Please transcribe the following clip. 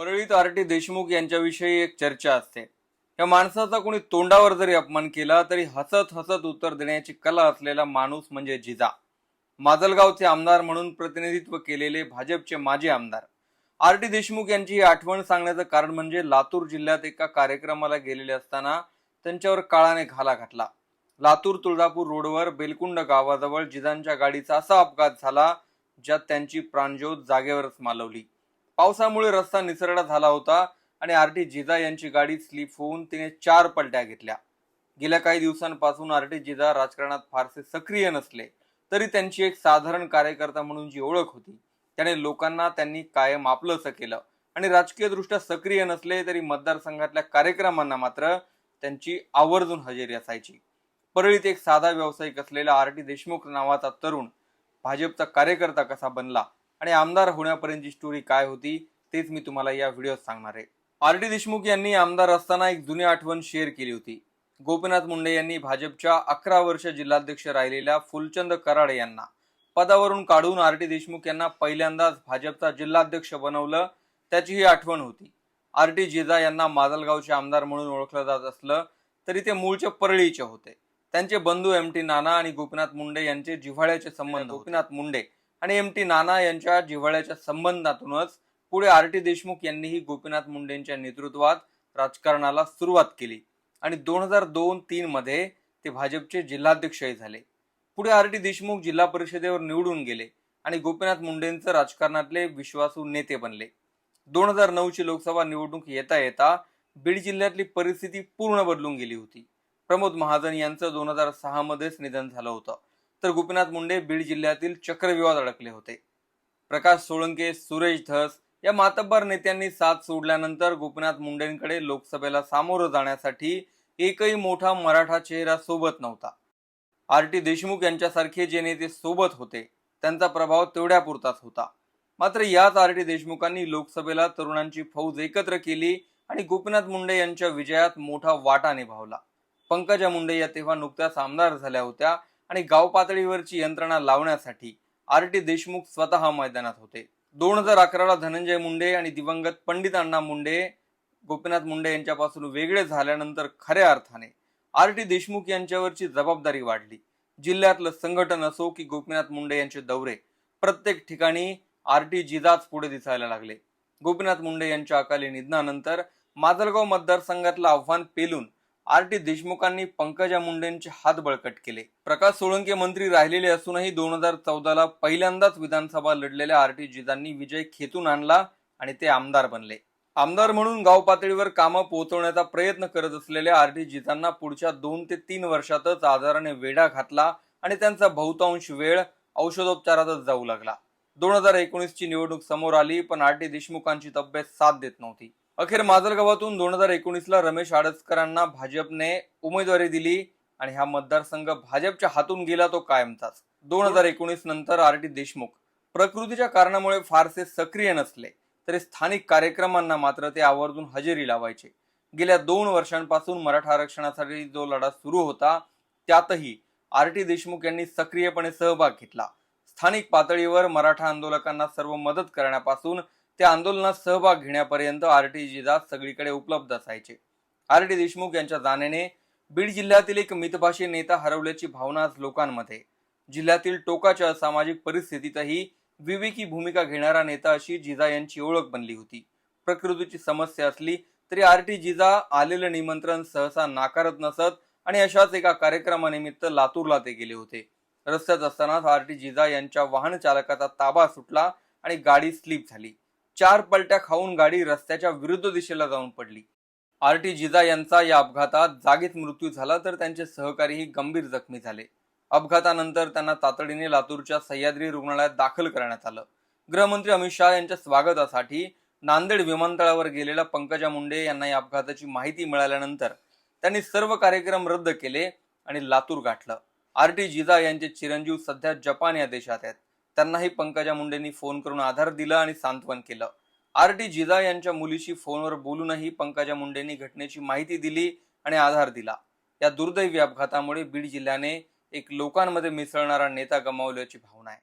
परळीत R T Deshmukh यांच्याविषयी एक चर्चा असते. या माणसाचा कोणी तोंडावर जरी अपमान केला तरी हसत हसत उत्तर देण्याची कला असलेला माणूस म्हणजे जिजा. माजलगावचे आमदार म्हणून प्रतिनिधित्व केलेले भाजपचे माजी आमदार. आर टी देशमुख यांची ही आठवण सांगण्याचं कारण म्हणजे लातूर जिल्ह्यात एका कार्यक्रमाला गेलेले असताना त्यांच्यावर काळाने घाला घातला. लातूर तुळजापूर रोडवर बेलकुंड गावाजवळ जिजांच्या गाडीचा असा अपघात झाला ज्यात त्यांची प्राणज्योत जागेवरच मालवली. पावसामुळे रस्ता निसरडा झाला होता आणि आर टी जिजा यांची गाडी स्लिप होऊन तिने चार पलट्या घेतल्या. गेल्या काही दिवसांपासून आर टी जिजा राजकारणात फारसे सक्रिय नसले तरी त्यांची एक साधारण कार्यकर्ता म्हणून जी ओळख होती त्याने लोकांना त्यांनी कायम आपलंसं केलं आणि राजकीय दृष्ट्या सक्रिय नसले तरी मतदारसंघातल्या कार्यक्रमांना मात्र त्यांची आवर्जून हजेरी असायची. परळीत एक साधा व्यावसायिक असलेला आर टी देशमुख नावाचा तरुण भाजपचा कार्यकर्ता कसा बनला आणि आमदार होण्यापर्यंतची स्टोरी काय होती तेच मी तुम्हाला या व्हिडिओत सांगणार आहे. आर डी देशमुख यांनी आमदार असताना एक जुनी आठवण शेअर केली होती. गोपीनाथ मुंडे यांनी भाजपच्या अकरा वर्ष जिल्हाध्यक्ष राहिलेल्या फुलचंद कराड यांना पदावरून काढून आर टी देशमुख यांना पहिल्यांदाच भाजपचा जिल्हाध्यक्ष बनवलं त्याची ही आठवण होती. आर टी जिजा यांना माजलगावचे आमदार म्हणून ओळखलं जात असलं तरी ते मूळचे परळीचे होते. त्यांचे बंधू एम टी नाना आणि गोपीनाथ मुंडे यांचे जिव्हाळ्याचे संबंध गोपीनाथ मुंडे आणि एम टी नाना यांच्या जिव्हाळ्याच्या संबंधातूनच पुढे आर टी देशमुख यांनीही गोपीनाथ मुंडेंच्या नेतृत्वात राजकारणाला सुरुवात केली. आणि दोन हजार दोन तीन मध्ये ते भाजपचे जिल्हाध्यक्षही झाले. पुढे आर टी देशमुख जिल्हा परिषदेवर निवडून गेले आणि गोपीनाथ मुंडेंचं राजकारणातले विश्वासू नेते बनले. दोन हजार नऊची लोकसभा निवडणूक येता येता बीड जिल्ह्यातली परिस्थिती पूर्ण बदलून गेली होती. प्रमोद महाजन यांचं दोन हजार सहामध्येच निधन झालं होतं. तर गोपीनाथ मुंडे बीड जिल्ह्यातील चक्रव्यूहात अडकले होते. प्रकाश सोळंके सुरेश धस या मातब्बर नेत्यांनी साथ सोडल्यानंतर गोपीनाथ मुंडेंकडे लोकसभेला सामोरं जाण्यासाठी एकही मोठा मराठा चेहरा सोबत नव्हता. आर. टी. देशमुख यांच्यासारखे जे नेते सोबत होते त्यांचा प्रभाव तेवढ्यापुरताच होता. मात्र याच आर. टी. देशमुखांनी लोकसभेला तरुणांची फौज एकत्र केली आणि गोपीनाथ मुंडे यांच्या विजयात मोठा वाटा निभावला. पंकजा मुंडे या तेव्हा नुकत्याच आमदार झाल्या होत्या. आणि गाव पातळीवरची यंत्रणा लावण्यासाठी आर टी देशमुख स्वतः मैदानात होते. दोन हजार अकराला धनंजय मुंडे आणि दिवंगत पंडित अण्णा मुंडे गोपीनाथ मुंडे यांच्यापासून वेगळे झाल्यानंतर खऱ्या अर्थाने आर टी देशमुख यांच्यावरची जबाबदारी वाढली. जिल्ह्यातलं संघटन असो की गोपीनाथ मुंडे यांचे दौरे प्रत्येक ठिकाणी आर टी जिजाच पुढे दिसायला लागले. गोपीनाथ मुंडे यांच्या अकाली निधनानंतर माजलगाव मतदारसंघातलं आव्हान पेलून आर टी देशमुखांनी पंकजा मुंडेंचे हात बळकट केले. प्रकाश सोळंके मंत्री राहिलेले असूनही दोन हजार चौदाला पहिल्यांदाच विधानसभा लढलेल्या आर टी जिजांनी विजय खेतून आणला आणि ते आमदार बनले. आमदार म्हणून गाव पातळीवर कामं पोहोचवण्याचा प्रयत्न करत असलेल्या आर टी जिजांना पुढच्या दोन ते तीन वर्षातच आजाराने वेढा घातला आणि त्यांचा बहुतांश वेळ औषधोपचारातच जाऊ लागला. दोन हजार एकोणीस ची निवडणूक समोर आली पण आर टी देशमुखांची तब्येत साथ देत नव्हती. अखेर माजलगावातून दोन हजार एकोणीसला रमेश आडसकरांना भाजपने उमेदवारी दिली आणि हा मतदारसंघ भाजपच्या हातून गेला तो कायमचाच दोन हजार एकोणीस नंतर आर टी देशमुख प्रकृतीच्या कारणामुळे फारसे सक्रिय नसले तरी स्थानिक कार्यक्रमांना मात्र ते आवर्जून हजेरी लावायचे. गेल्या दोन वर्षांपासून मराठा आरक्षणासाठी जो लढा सुरू होता त्यातही आर टी देशमुख यांनी सक्रियपणे सहभाग घेतला. स्थानिक पातळीवर मराठा आंदोलकांना सर्व मदत करण्यापासून ते आंदोलनात सहभाग घेण्यापर्यंत आर टी जिजा सगळीकडे उपलब्ध असायचे. आर टी देशमुख यांच्या जाण्याने बीड जिल्ह्यातील एक मितभाषी नेता हरवल्याची भावना आज लोकांमध्ये. जिल्ह्यातील टोकाच्या सामाजिक परिस्थितीतही विवेकी भूमिका घेणारा नेता अशी जिजा यांची ओळख बनली होती. प्रकृतीची समस्या असली तरी आर टी जिजा आलेलं निमंत्रण सहसा नाकारत नसत आणि अशाच एका कार्यक्रमानिमित्त लातूरला ते गेले होते. रस्त्यात असतानाच आर टी जिजा यांच्या वाहन चालकाचा ताबा सुटला आणि गाडी स्लिप झाली. चार पलट्या खाऊन गाडी रस्त्याच्या विरुद्ध दिशेला जाऊन पडली. आर टी जिजा यांचा या अपघातात जागीच मृत्यू झाला तर त्यांचे सहकारीही गंभीर जखमी झाले. अपघातानंतर त्यांना तातडीने लातूरच्या सह्याद्री रुग्णालयात दाखल करण्यात आलं. गृहमंत्री अमित शहा यांच्या स्वागतासाठी नांदेड विमानतळावर गेलेल्या पंकजा मुंडे यांना या अपघाताची माहिती मिळाल्यानंतर त्यांनी सर्व कार्यक्रम रद्द केले आणि लातूर गाठलं. आर टी जिजा यांचे चिरंजीव सध्या जपान या देशात आहेत. त्यांनाही पंकजा मुंडेंनी फोन करून आधार दिला आणि सांत्वन केलं. आर टी जिजा यांच्या मुलीशी फोनवर बोलूनही पंकजा मुंडेंनी घटनेची माहिती दिली आणि आधार दिला. या दुर्दैवी अपघातामुळे बीड जिल्ह्याने एक लोकांमध्ये मिसळणारा नेता गमावल्याची भावना आहे.